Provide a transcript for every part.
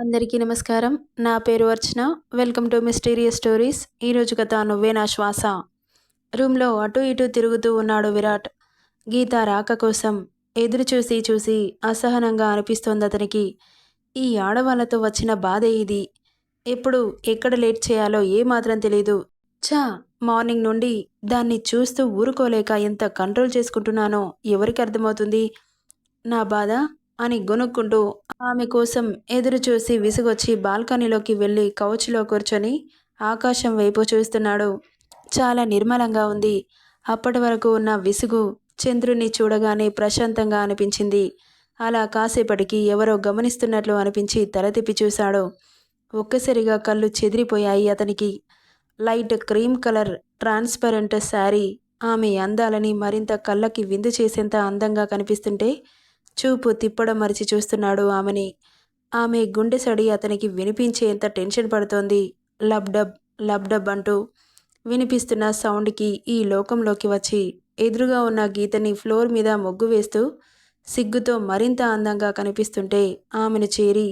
అందరికీ నమస్కారం. నా పేరు Archana. Welcome to mysterious stories. ఈరోజు కథ నువ్వే నా శ్వాస. రూమ్లో అటు ఇటు తిరుగుతూ ఉన్నాడు విరాట్. గీత రాక కోసం ఎదురు చూసి చూసి అసహనంగా అనిపిస్తోంది అతనికి. ఈ ఆడవాళ్ళతో వచ్చిన బాధే ఇది. ఎప్పుడు ఎక్కడ లేట్ చేయాలో ఏమాత్రం తెలియదు ఛా! మార్నింగ్ నుండి దాన్ని చూస్తూ ఊరుకోలేక ఎంత కంట్రోల్ చేసుకుంటున్నానో ఎవరికి అర్థమవుతుంది? నా బాధ? అని గొనుక్కుంటూ ఆమె కోసం ఎదురుచూసి విసుగొచ్చి బాల్కనీలోకి వెళ్ళి కౌచ్లో కూర్చొని ఆకాశం వైపు చూస్తున్నాడు. చాలా నిర్మలంగా ఉంది. అప్పటి వరకు ఉన్న విసుగు చంద్రుని చూడగానే ప్రశాంతంగా అనిపించింది. అలా కాసేపటికి ఎవరో గమనిస్తున్నట్లు అనిపించి తల తిప్పి చూశాడు. ఒక్కసారిగా కళ్ళు చెదిరిపోయాయి అతనికి. Light cream colour transparent sari ఆమె అందాలని మరింత కళ్ళకి విందు చేసేంత అందంగా కనిపిస్తుంటే చూపు తిప్పడం మరిచి చూస్తున్నాడు ఆమెని. ఆమె గుండె సడి అతనికి వినిపించేంత టెన్షన్ పడుతోంది. లబ్డబ్ లబ్డబ్ అంటూ వినిపిస్తున్న సౌండ్కి ఈ లోకంలోకి వచ్చి ఎదురుగా ఉన్న గీతని ఫ్లోర్ మీద మొగ్గు వేస్తూ సిగ్గుతో మరింత అందంగా కనిపిస్తుంటే ఆమెను చేరి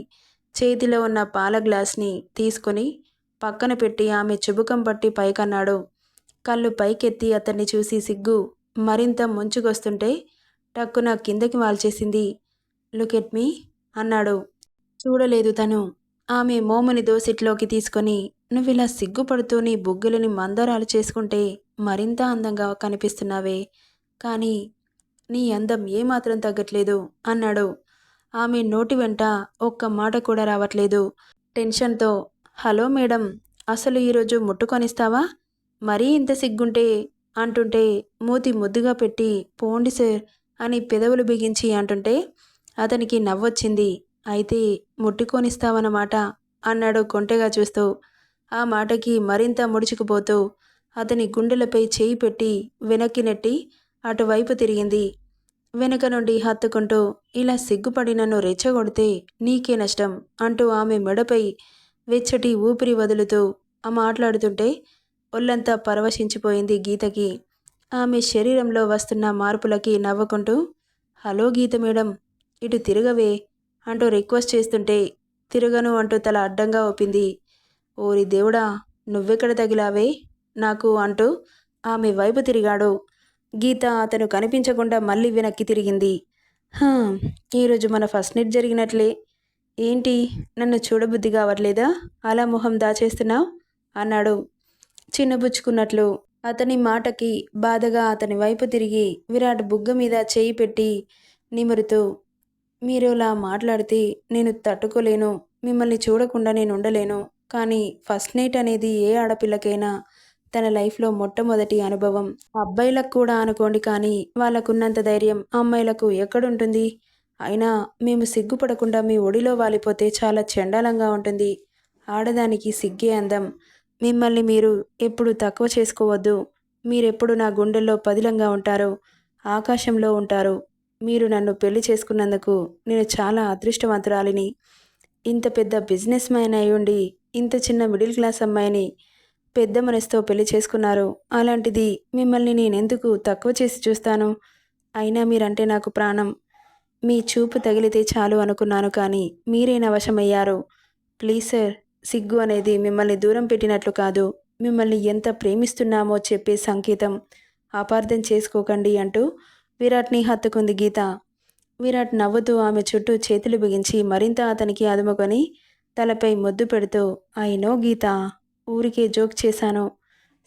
చేతిలో ఉన్న పాల గ్లాస్ని తీసుకొని పక్కన పెట్టి ఆమె చుబుకం పట్టి పైకన్నాడు. కళ్ళు పైకెత్తి అతన్ని చూసి సిగ్గు మరింత ముంచుకొస్తుంటే టక్కున కిందకి వాల్చేసింది. లుక్ ఎట్ మీ అన్నాడు. చూడలేదు తను. ఆమె మోముని దోసిట్లోకి తీసుకొని నువ్విలా సిగ్గుపడుతూ నీ బుగ్గలని మందరాలు చేసుకుంటే మరింత అందంగా కనిపిస్తున్నావే. కానీ నీ అందం ఏమాత్రం తగ్గట్లేదు అన్నాడు. ఆమె నోటి వెంట ఒక్క మాట కూడా రావట్లేదు. టెన్షన్తో హలో మేడం అసలు ఈరోజు ముట్టుకొనిస్తావా? మరీ ఇంత సిగ్గుంటే అంటుంటే మూతి ముద్దుగా పెట్టి పోండి సార్ అని పెదవులు బిగించి అంటుంటే అతనికి నవ్వొచ్చింది. అయితే ముట్టుకొనిస్తావన్నమాట అన్నాడు కొంటెగా చూస్తూ. ఆ మాటకి మరింత ముడుచుకుపోతూ అతని గుండెలపై చేయి పెట్టి వెనక్కి నెట్టి అటువైపు తిరిగింది. వెనుక నుండి హత్తుకుంటూ ఇలా సిగ్గుపడి నన్ను రెచ్చగొడితే నీకే నష్టం అంటూ ఆమె మెడపై వెచ్చటి ఊపిరి వదులుతూ ఆ మాట్లాడుతుంటే ఒళ్ళంతా పరవశించిపోయింది గీతకి. ఆమె శరీరంలో వస్తున్న మార్పులకి నవ్వుకుంటూ హలో గీత మేడం ఇటు తిరగవే అంటూ రిక్వెస్ట్ చేస్తుంటే తిరగను అంటూ తల అడ్డంగా ఒప్పింది. ఓరి దేవుడా నువ్వెక్కడ తగిలావే? నాకు అంటూ ఆమె వైపు తిరిగాడు. గీత అతను కనిపించకుండా మళ్ళీ వెనక్కి తిరిగింది. ఈరోజు మన ఫస్ట్ నైట్ జరిగినట్లే. ఏంటి నన్ను చూడబుద్ధి కావట్లేదా? అలా మొహం దాచేస్తున్నావు? అన్నాడు. చిన్నబుచ్చుకున్నట్లు అతని మాటకి బాధగా అతని వైపు తిరిగి విరాట్ బుగ్గ మీద చేయి పెట్టి నిమురుతూ మీరు ఇలా మాట్లాడితే నేను తట్టుకోలేను మిమ్మల్ని చూడకుండా నేను ఉండలేను. కానీ ఫస్ట్ నైట్ అనేది ఏ ఆడపిల్లకైనా తన లైఫ్లో మొట్టమొదటి అనుభవం. అబ్బాయిలకు కూడా అనుకోండి కానీ వాళ్ళకున్నంత ధైర్యం అమ్మాయిలకు ఎక్కడుంటుంది? అయినా మేము సిగ్గుపడకుండా మీ ఒడిలో వాలిపోతే చాలా చండాలంగా ఉంటుంది. ఆడదానికి సిగ్గే అందం. మిమ్మల్ని మీరు ఎప్పుడు తక్కువ చేసుకోవద్దు. మీరెప్పుడు నా గుండెల్లో పదిలంగా ఉంటారు ఆకాశంలో ఉంటారు మీరు నన్ను పెళ్ళి చేసుకున్నందుకు నేను చాలా అదృష్టవంతురాలిని. ఇంత పెద్ద బిజినెస్ మ్యాన్ అయ్యుండి ఇంత చిన్న మిడిల్ క్లాస్ అమ్మాయిని పెద్ద మనసుతో పెళ్ళి చేసుకున్నారు అలాంటిది మిమ్మల్ని నేనెందుకు తక్కువ చేసి చూస్తాను? అయినా మీరంటే నాకు ప్రాణం. మీ చూపు తగిలితే చాలు అనుకున్నాను కానీ మీరే నా వశమయ్యారు. ప్లీజ్ సార్ సిగ్గు అనేది మిమ్మల్ని దూరం పెట్టినట్లు కాదు. మిమ్మల్ని ఎంత ప్రేమిస్తున్నామో చెప్పే సంకేతం అపార్థం చేసుకోకండి అంటూ విరాట్ని హత్తుకుంది గీత. విరాట్ నవ్వుతూ ఆమె చుట్టూ చేతులు బిగించి మరింత అతనికి అదుముకొని తలపై మొద్దు పెడుతూ అయినో గీత ఊరికే జోక్ చేశాను.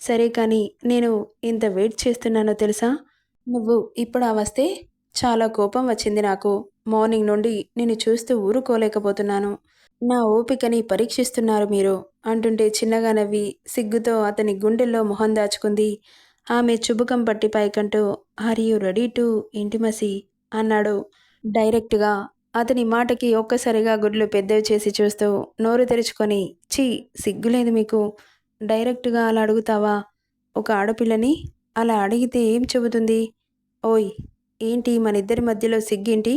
సరే కానీ నేను ఇంత వెయిట్ చేస్తున్నానో తెలుసా? నువ్వు ఇప్పుడు వస్తే చాలా కోపం వచ్చింది నాకు. మార్నింగ్ నుండి నేను చూస్తూ ఊరుకోలేకపోతున్నాను. నా ఓపికని పరీక్షిస్తున్నారు మీరు అంటుంటే చిన్నగా నవ్వి సిగ్గుతో అతని గుండెల్లో మొహం దాచుకుంది. ఆమె చుబుకం పట్టి పైకంటూ are you ready to intimacy? అన్నాడు డైరెక్ట్గా. అతని మాటకి ఒక్కసారిగా గుడ్లు పెద్దవి చేసి చూస్తూ నోరు తెరుచుకొని చీ సిగ్గులేదు మీకు. డైరెక్ట్గా అలా అడుగుతావా? ఒక ఆడపిల్లని అలా అడిగితే ఏం చెబుతుంది? ఓయ్ ఏంటి మన ఇద్దరి మధ్యలో సిగ్గేంటి?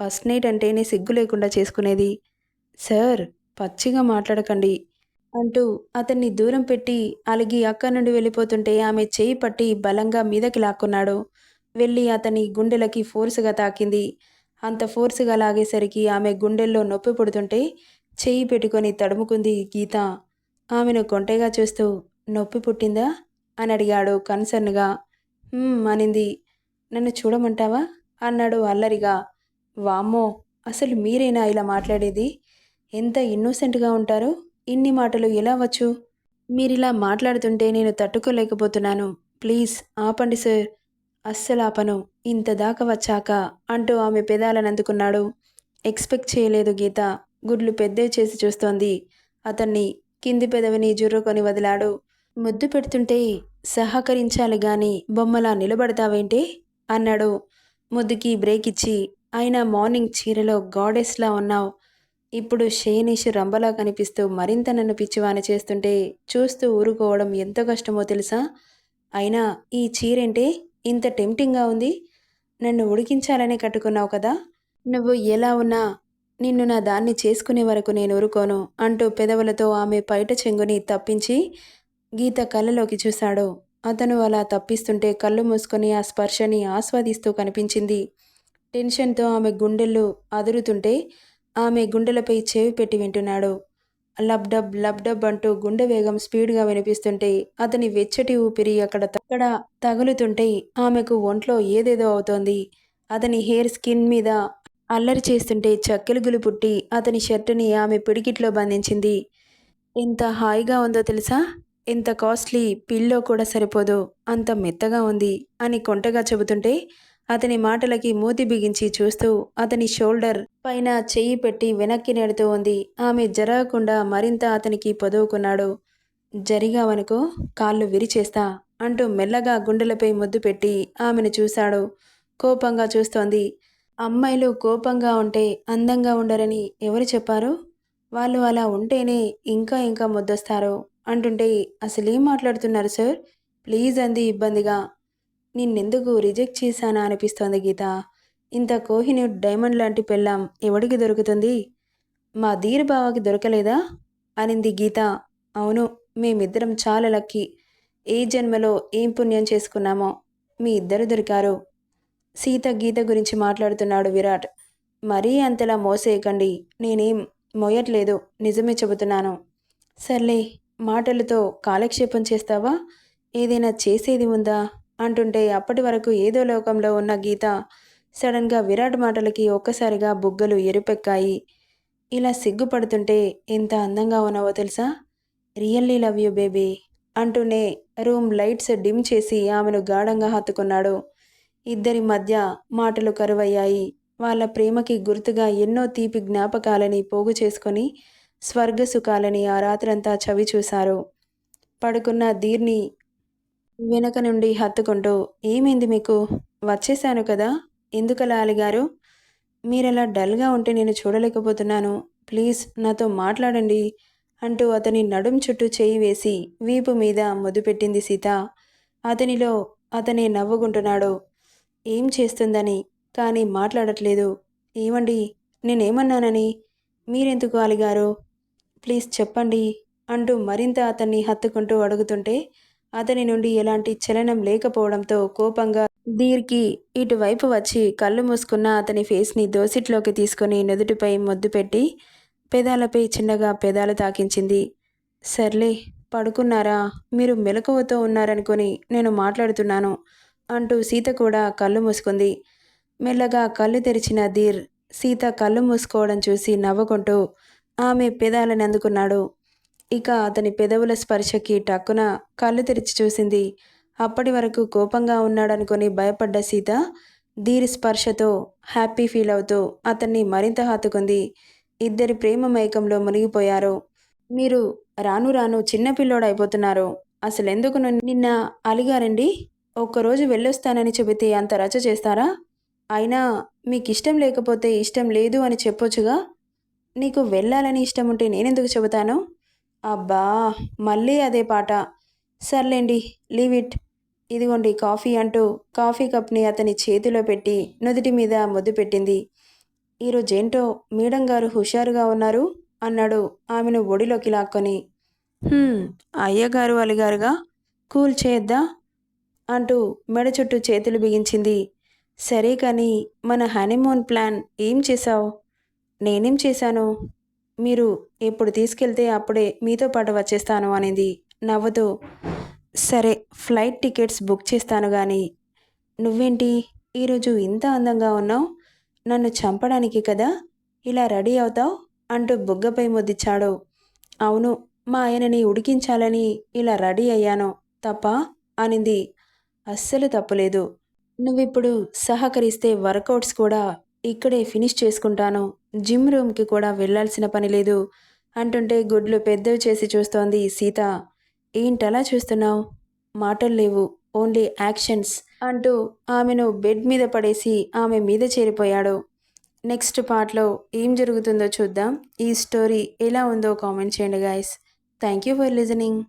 ఫస్ట్ నైట్ అంటేనే సిగ్గు లేకుండా చేసుకునేది. సార్ పచ్చిగా మాట్లాడకండి అంటూ అతన్ని దూరం పెట్టి అలిగి అక్క నుండి వెళ్ళిపోతుంటే ఆమె చేయి పట్టి బలంగా మీదకి లాక్కున్నాడు. వెళ్ళి అతని గుండెలకి ఫోర్సుగా తాకింది. అంత ఫోర్సుగా లాగేసరికి ఆమె గుండెల్లో నొప్పి పుడుతుంటే చేయి పెట్టుకొని తడుముకుంది గీత. ఆమెను కొంటెగా చూస్తూ నొప్పి పుట్టిందా? అని అడిగాడు కన్సర్న్గా. అనింది. నన్ను చూడమంటావా? అన్నాడు అల్లరిగా. వామ్మో అసలు మీరేనా ఇలా మాట్లాడేది? ఎంత ఇన్నోసెంట్గా ఉంటారు? ఇన్ని మాటలు ఎలా వచ్చు? మీరిలా మాట్లాడుతుంటే నేను తట్టుకోలేకపోతున్నాను. ప్లీజ్ ఆపండి సార్. అస్సలాపను ఇంత దాకా వచ్చాక అంటూ ఆమె పెదాలను అందుకున్నాడు ఎక్స్పెక్ట్ చేయలేదు గీత. గుడ్లు పెద్దవి చేసి చూస్తోంది. అతన్ని కింది పెదవిని జుర్రుకొని వదిలాడు. ముద్దు పెడుతుంటే సహకరించాలి గాని బొమ్మలా నిలబడతావేంటి? అన్నాడు. ముద్దుకి బ్రేక్ ఇచ్చి అయినా మార్నింగ్ చీరలో గాడెస్లా ఉన్నావు. ఇప్పుడు షేనిష్ రంబలా కనిపిస్తూ మరింత నన్ను పిచ్చివాని చేస్తుంటే చూస్తూ ఊరుకోవడం ఎంత కష్టమో తెలుసా? అయినా ఈ చీరేంటే ఇంత టెంప్టింగ్గా ఉంది. నన్ను ఉడికించాలనే కట్టుకున్నావు కదా? నువ్వు ఎలా ఉన్నా నిన్ను నా దాన్ని చేసుకునే వరకు నేను ఊరుకోను అంటూ పెదవులతో ఆమె పైట చెంగుని తప్పించి గీత కళ్ళలోకి చూశాడు. అతను అలా తప్పిస్తుంటే కళ్ళు మూసుకొని ఆ స్పర్శని ఆస్వాదిస్తూ కనిపించింది. టెన్షన్తో ఆమె గుండెళ్ళు అదురుతుంటే ఆమె గుండెలపై చేవి పెట్టి వింటున్నాడు. లబ్డబ్ లబ్డబ్ అంటూ గుండె వేగం స్పీడ్గా వినిపిస్తుంటే అతని వెచ్చటి ఊపిరి అక్కడ అక్కడ తగులుతుంటే ఆమెకు ఒంట్లో ఏదేదో అవుతోంది. అతని హెయిర్ స్కిన్ మీద అల్లరి చేస్తుంటే చక్కెలుగులు పుట్టి అతని షర్టుని ఆమె పిడికిట్లో బంధించింది. ఎంత హాయిగా ఉందో తెలుసా? ఎంత కాస్ట్లీ పిల్లో కూడా సరిపోదు. అంత మెత్తగా ఉంది అని కొంటగా చెబుతుంటే అతని మాటలకి మూతి బిగించి చూస్తూ అతని షోల్డర్ పైన చెయ్యి పెట్టి వెనక్కి నెడుతూ ఉంది. ఆమె జరగకుండా మరింత అతనికి పొదువుకున్నాడు. జరిగావనుకో కాళ్ళు విరిచేస్తా అంటూ మెల్లగా గుండెలపై ముద్దు పెట్టి ఆమెను చూశాడు. కోపంగా చూస్తోంది. అమ్మాయిలు కోపంగా ఉంటే అందంగా ఉండరని ఎవరు చెప్పారు? వాళ్ళు అలా ఉంటేనే ఇంకా ఇంకా ముద్దొస్తారు అంటుంటే అసలేం మాట్లాడుతున్నారు సార్? ప్లీజ్ అంది ఇబ్బందిగా. నిన్నెందుకు రిజెక్ట్ చేశానా అనిపిస్తోంది గీత. ఇంత కోహినూర్ డైమండ్ లాంటి పెళ్ళాం ఎవడికి దొరుకుతుంది? మా ధీర్ బావకి దొరకలేదా? అనింది గీత. అవును మేమిద్దరం చాలా లక్కీ. ఏ జన్మలో ఏం పుణ్యం చేసుకున్నామో మీ ఇద్దరు దొరికారు. సీత గీత గురించి మాట్లాడుతున్నాడు విరాట్. మరీ అంతలా మోసేయకండి నేనేం మోయట్లేదు నిజమే చెబుతున్నాను. సర్లే మాటలతో కాలక్షేపం చేస్తావా? ఏదైనా చేసేది ఉందా? అంటుంటే అప్పటి వరకు ఏదో లోకంలో ఉన్న గీత సడన్గా విరాట్ మాటలకి ఒక్కసారిగా బుగ్గలు ఎరుపెక్కాయి. ఇలా సిగ్గుపడుతుంటే ఎంత అందంగా ఉన్నావో తెలుసా? రియల్లీ లవ్ యూ బేబీ అంటూనే రూమ్ లైట్స్ డిమ్ చేసి ఆమెను గాఢంగా హత్తుకున్నాడు. ఇద్దరి మధ్య మాటలు కరువయ్యాయి. వాళ్ళ ప్రేమకి గుర్తుగా ఎన్నో తీపి జ్ఞాపకాలని పోగు చేసుకొని స్వర్గ సుఖాలని ఆ రాత్రంతా చవి చూశారు పడుకున్న ధీర్ని వెనక నుండి హత్తుకుంటూ ఏమైంది మీకు? వచ్చేశాను కదా? ఎందుకలా అలిగారు? మీరలా డల్గా ఉంటే నేను చూడలేకపోతున్నాను. ప్లీజ్ నాతో మాట్లాడండి అంటూ అతని నడుం చుట్టూ చేయి వేసి వీపు మీద ముద్దుపెట్టింది సీత. అతనిలో అతనే నవ్వుకుంటున్నాడు. ఏం చేస్తుందని? కానీ మాట్లాడట్లేదు. ఏమండి? నేనేమన్నానని? మీరెందుకు అలిగారు? ప్లీజ్ చెప్పండి అంటూ మరింత అతన్ని హత్తుకుంటూ అడుగుతుంటే అతని నుండి ఎలాంటి చలనం లేకపోవడంతో కోపంగా దీర్కి ఇటువైపు వచ్చి కళ్ళు మూసుకున్న అతని ఫేస్ని దోసిట్లోకి తీసుకుని నుదుటిపై మొద్దు పెట్టి పెదాలపై చిన్నగా పెదాలు తాకించింది. సర్లే పడుకున్నారా? మీరు మెలకువతో ఉన్నారనుకొని నేను మాట్లాడుతున్నాను అంటూ సీత కూడా కళ్ళు మూసుకుంది. మెల్లగా కళ్ళు తెరిచిన ధీర్ సీత కళ్ళు మూసుకోవడం చూసి నవ్వుకుంటూ ఆమె పెదాలని అందుకున్నాడు. ఇక అతని పెదవుల స్పర్శకి టక్కున కళ్ళు తెరిచి చూసింది. అప్పటి వరకు కోపంగా ఉన్నాడనుకొని భయపడ్డ సీత ధీరి స్పర్శతో హ్యాపీ ఫీల్ అవుతూ అతన్ని మరింత హత్తుకుంది. ఇద్దరి ప్రేమ మైకంలో మునిగిపోయారు. మీరు రాను రాను చిన్నపిల్లోడైపోతున్నారు అసలెందుకు నిన్న అలిగారండి? ఒక్కరోజు వెళ్ళొస్తానని చెబితే అంత రచ చేస్తారా? అయినా మీకు ఇష్టం లేకపోతే ఇష్టం లేదు అని చెప్పొచ్చుగా? నీకు వెళ్ళాలని ఇష్టం ఉంటే నేనెందుకు చెబుతాను? అబ్బా మళ్ళీ అదే పాట. సర్లేండి లీవ్ ఇట్. ఇదిగోండి కాఫీ అంటూ కాఫీ కప్ని అతని చేతిలో పెట్టి నుదుటి మీద ముద్దు పెట్టింది. ఈరోజేంటో మేడం గారు హుషారుగా ఉన్నారు అన్నాడు ఆమెను ఒడిలోకి లాక్కొని. అయ్యగారు అలిగారుగా. కూల్ చేద్దా అంటూ మెడ చుట్టూ చేతులు బిగించింది. సరే కానీ మన హనీమూన్ ప్లాన్ ఏం చేశావు? నేనేం చేశాను? మీరు ఎప్పుడు తీసుకెళ్తే అప్పుడే మీతో పాటు వచ్చేస్తాను అనేది నవ్వుతూ సరే ఫ్లైట్ టికెట్స్ బుక్ చేస్తాను కానీ నువ్వేంటి? ఈరోజు ఇంత అందంగా ఉన్నావు? నన్ను చంపడానికి కదా? ఇలా రెడీ అవుతావు? అంటూ బుగ్గపై ముద్దిచ్చాడు అవును మా ఆయనని ఉడికించాలని ఇలా రెడీ అయ్యాను తప్ప? అనింది. అస్సలు తప్పులేదు. నువ్విప్పుడు సహకరిస్తే వర్కౌట్స్ కూడా ఇక్కడే ఫినిష్ చేసుకుంటాను. జిమ్ రూమ్కి కూడా వెళ్ళాల్సిన పని లేదు. అంటుంటే గుడ్లు పెద్దవి చేసి చూస్తోంది సీత. ఏంటలా చూస్తున్నావు? మాటలు లేవు. ఓన్లీ యాక్షన్స్ అంటూ ఆమెను బెడ్ మీద పడేసి ఆమె మీద చేరిపోయాడు. నెక్స్ట్ పార్ట్లో ఏం జరుగుతుందో చూద్దాం. ఈ స్టోరీ ఎలా ఉందో కామెంట్ చేయండి guys. Thank you for listening.